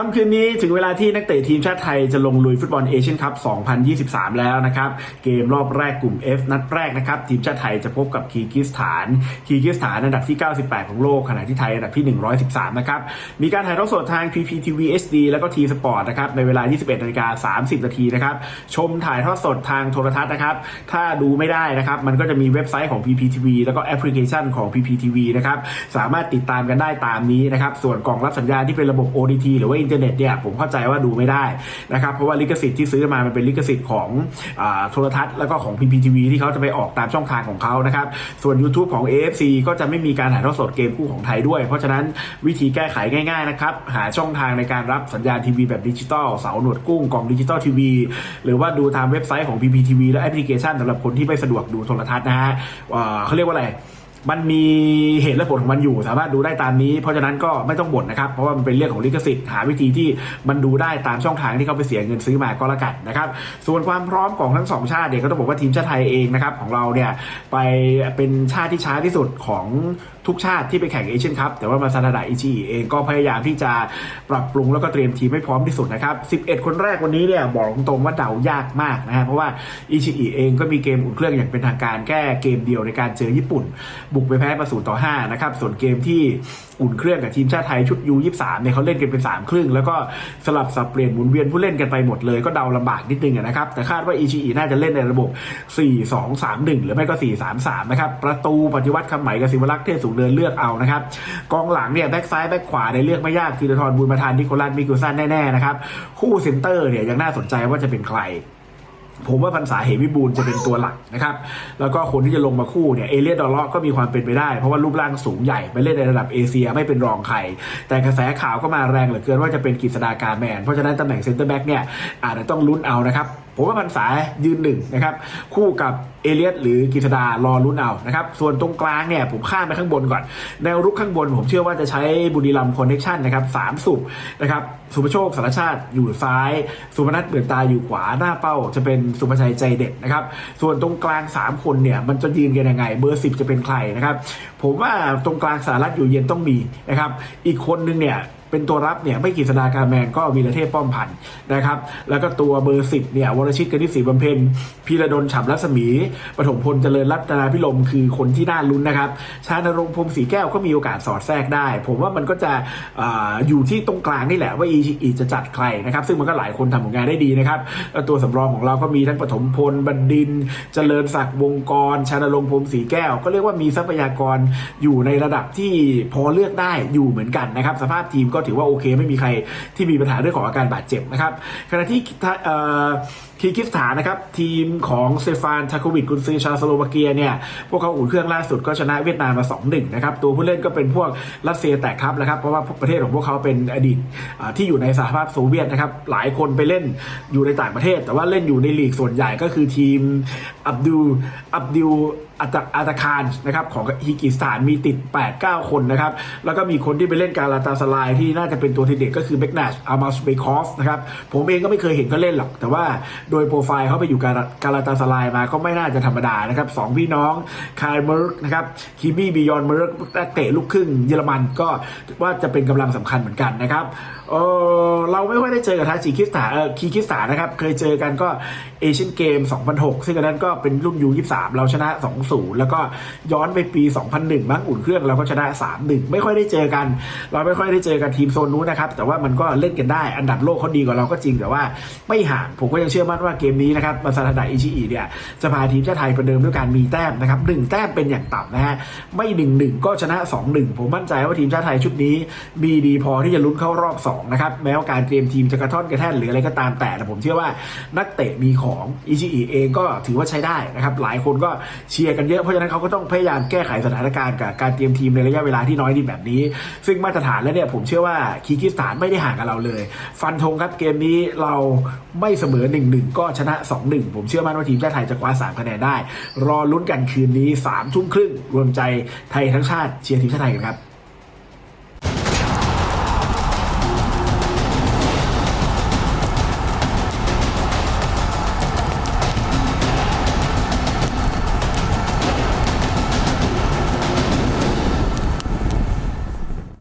ค่ำคืนนี้ถึงเวลาที่นักเตะทีมชาติไทยจะลงลุยฟุตบอลเอเชียนคัพ 2023 แล้วนะครับ เกมรอบแรกกลุ่ม F นัดแรกนะครับ ทีมชาติไทยจะพบกับคีร์กิสถาน คีร์กิสถานอันดับที่ 98 ของโลก ขณะที่ไทยอันดับที่ 113 นะครับ มีการถ่ายทอดสดทาง PPTV HD แล้วก็ T Sport นะครับ ในเวลา 21นาฬิกา30 นาทีนะครับ ชมถ่ายทอดสดทางโทรทัศน์นะครับ ถ้าดูไม่ได้นะครับ มันก็จะมีเว็บไซต์ของ PPTV แล้วก็แอปพลิเคชันของ PPTV นะครับ สามารถติดตามกันได้ตามนี้นะครับ ส่วนกล่องรับสัญญาณที่เป็นระบบ ODT หรือว่านเทอร์เน็ตเนี่ยผมเข้าใจว่าดูไม่ได้นะครับเพราะว่าลิขสิทธิ์ที่ซื้อมามันเป็นลิขสิทธิ์ของอโทรทัศน์แล้วก็ของ PPTV ที่เขาจะไปออกตามช่องทางของเขานะครับส่วน YouTube ของ AFC ก็จะไม่มีการถ่ายทอดสดเกมคู่ของไทยด้วย เพราะฉะนั้นวิธีแก้ไขง่ายๆนะครับหาช่องทางในการรับสัญญาณทีวีแบบดิจิตอลเสาหนวดกุ้งกล่องดิจิตอลทีวีหรือว่าดูตามเว็บไซต์ของ PPTV และแอปพลิเคชันสำหรับคนที่ไม่สะดวกดูโทรทัศน์นะฮะเขาเรียกว่าอะไร มันมีเหตุและผลของมันอยู่ สามารถดูได้ตามนี้ เพราะฉะนั้นก็ไม่ต้องบ่นนะครับ เพราะว่ามันเป็นเรื่องของลิขสิทธิ์หาวิธีที่มันดูได้ตามช่องทางที่เขาไปเสียเงินซื้อมาก็แล้วกันนะครับส่วนความพร้อมของทั้งสองชาติเนี่ยก็ต้องบอกว่าทีมชาติไทยเองนะครับของเราเนี่ยไปเป็นชาติที่ช้าที่สุดของ ทุกชาติที่ไปแข่งเอเชียนคัพแต่ว่ามาซาดาดะอิชิอิเองก็พยายามที่จะปรับปรุงแล้วก็เตรียมทีมให้พร้อมที่สุดนะครับ 11 คนแรกวันนี้เนี่ยบอกตรงๆว่าเดายากมากนะฮะเพราะว่าอิชิอิเองก็มีเกมอุ่นเครื่องอย่างเป็นทางการแค่เกมเดียวในการเจอญี่ปุ่น บุกไปแพ้มาศูนย์ต่อ5นะครับส่วนเกมที่อุ่นเครื่องกับทีมชาติไทยชุด U23 เนี่ยเขาเล่นกันเป็น3ครึ่ง แล้วก็สลับสับเปลี่ยนหมุนเวียนผู้เล่นกันไปหมดเลยก็เดาลำบากนิดนึงนะครับแต่คาดว่าอิชิอิน่าจะเล่นในระบบ 4-2-3-1 หรือไม่ก็ 4-3-3 นะครับประตูปฏิวัติคำไหมกับศิวรักษ์เทพสูงเดินเลือกเอานะครับกองหลังเนี่ยแบ็กซ้ายแบ็กขวาในยเลือกไม่ยากธีรทรบุญมาทานนิโคลัสมิกุซันแน่ๆนะครับคู่เซนเตอร์เนี่ยยังน่าสนใจว่าจะเป็นใครผมว่าพันษาเหวิบูลจะเป็นตัวหลักนะครับ แล้วก็คนที่จะลงมาคู่เนี่ยเอเลียดอลลาะก็มีความเป็นไปได้ เพราะว่ารูปร่างสูงใหญ่ไปเล่นในระดับเอเชียไม่เป็นรองใคร แต่กระแสข่าวก็มาแรงเหลือเกินว่าจะเป็นกฤษดากาแมน เพราะฉะนั้นตำแหน่งเซนเตอร์แบ็กเนี่ยอาจจะต้องลุ้นเอานะครับ ผมว่าพันษายืนหนึ่งนะครับ คู่กับเอเลียดหรือกฤษดารอลุ้นเอานะครับ ส่วนตรงกลางเนี่ยผมข้ามไปข้างบนก่อน แนวรุกข้างบนผมเชื่อว่าจะใช้บุรีรัมย์คอนเนคชั่นนะครับสามสุบนะครับสุภโชคสารชาติอยู่ซ้าย สุพนัทเบือนตาอยู่ขวาหน้าเป้า จะเป็นสุภชัยใจเด็ดนะครับ ส่วนตรงกลาง 3 คนเนี่ย มันจะยืนกันยังไง เบอร์ 10 จะเป็นใครนะครับ ผมว่าตรงกลางสารัฐอยู่เย็นต้องมีนะครับ อีกคนนึงเนี่ย เป็นตัวรับเนี่ยไม่กฤษดาการแมนก็วีรเทพป้อมพันธ์นะครับ แล้วก็ตัวเบอร์สิบเนี่ยวรชิตกนิษฐ์ศรีบำเพ็ญพีระดลฉ่ำรัศมีปฐมพลเจริญรัตนาพิรมคือคนที่น่าลุ้นนะครับ ชานรงค์พรมศรีแก้วก็มีโอกาสสอดแทรกได้ ผมว่ามันก็จะออยู่ที่ตรงกลางนี่แหละว่าอีอีจะจัดใครนะครับ ซึ่งมันก็หลายคนทำผลงานได้ดีนะครับตัวสำรองของเราก็มีทั้งปฐมพลบันดิน เจริญศักดิ์วงกร ชานรงค์พรมศรีแก้ว ก็เรียกว่ามีทรัพยากรอยู่ในระดับที่พอเลือกได้อยู่เหมือนกันนะครับ สภาพทีมก็ก็ถือว่าโอเค ไม่มีใครที่มีปัญหาเรื่องของอาการบาดเจ็บนะครับขณะที่คีร์กิสถานนะครับทีมของเซฟานทาโควิดกุนซือชาวสโลวาเกียเนี่ยพวกเขาอุ่นเครื่องล่าสุดก็ชนะเวียดนามมา 2-1 นะครับ ตัวผู้เล่นก็เป็นพวกรัสเซียแตกครับนะครับเพราะว่าประเทศของพวกเขาเป็นอดีตที่อยู่ในสหภาพโซเวียตนะครับหลายคนไปเล่นอยู่ในต่างประเทศ แต่ว่าเล่นอยู่ในลีกส่วนใหญ่ก็คือทีมอับดุลอับดิล อาตาอาตาคารนะครับของฮีกิสถานมีติด 8-9 คนนะครับ แล้วก็มีคนที่ไปเล่นการาตาสลายที่น่าจะเป็นตัวทีเด็ดก็คือเบกนาชอามาสเบคอฟนะครับผมเองก็ไม่เคยเห็นเขาเล่นหรอก แต่ว่าโดยโปรไฟล์เขาไปอยู่การการาตาสลายมาก็ไม่น่าจะธรรมดานะครับสองพี่น้องคายเมิร์กนะครับคิมี่บิยอนเมิร์กเตะลูกครึ่งเยอรมันก็ว่าจะเป็นกำลังสำคัญเหมือนกันนะครับเออเราไม่ค่อยได้เจอกับทาจิคิสถานเออคีคิสถานนะครับเคยเจอกันก็เอเชียนเกม 2006 ซึ่งอันนั้นก็เป็นรุ่นยู23เราชนะ0แล้วก็ย้อนไปปี 2001 มั้งอุ่นเครื่องเราก็ชนะ 3-1 ไม่ค่อยได้เจอกัน เราไม่ค่อยได้เจอกันทีมโซนนู้นนะครับแต่ว่ามันก็เล่นกันได้อันดับโลกเขาดีกว่าเราก็จริงแต่ว่าไม่ห่าง ผมก็ยังเชื่อมั่นว่าเกมนี้นะครับมาซาทาดอิชิอิเนี่ยจะพาทีมชาติไทยประเดิมด้วยการมีแต้มนะครับหนึ่งแต้มเป็นอย่างต่ำนะฮะไม่1-1ก็ชนะ 2-1 ผมมั่นใจว่าทีมชาติไทยชุดนี้มีดีพอที่จะลุ้นเข้ารอบ2นะครับแม้ว่าการเตรียมทีมจะกระท่อนกระแท่นหรืออะไรก็ตามแต่แต่ผมเชื่อว่านักเตะมีของอิชิอิเองก็ถือว่าใช้ได้นะครับหลายคนก็เชียร์กันเยอะเพราะฉะนั้นเขาก็ต้องพยายามแก้ไขสถานการณ์กับการเตรียมทีมในระยะเวลาที่น้อยนิดแบบนี้ ซึ่งมาตรฐานแล้วเนี่ยผมเชื่อว่าคีร์กิสถานไม่ได้ห่างกับเราเลย ฟันธงครับเกมนี้เราไม่เสมอ1-1ก็ชนะ 2-1 ผมเชื่อมั่นว่าทีมชาติไทยจะคว้า3คะแนนได้ รอลุ้นกันคืนนี้3ทุ่มครึ่งรวมใจไทยทั้งชาติเชียร์ทีมชาติไทยกันครับ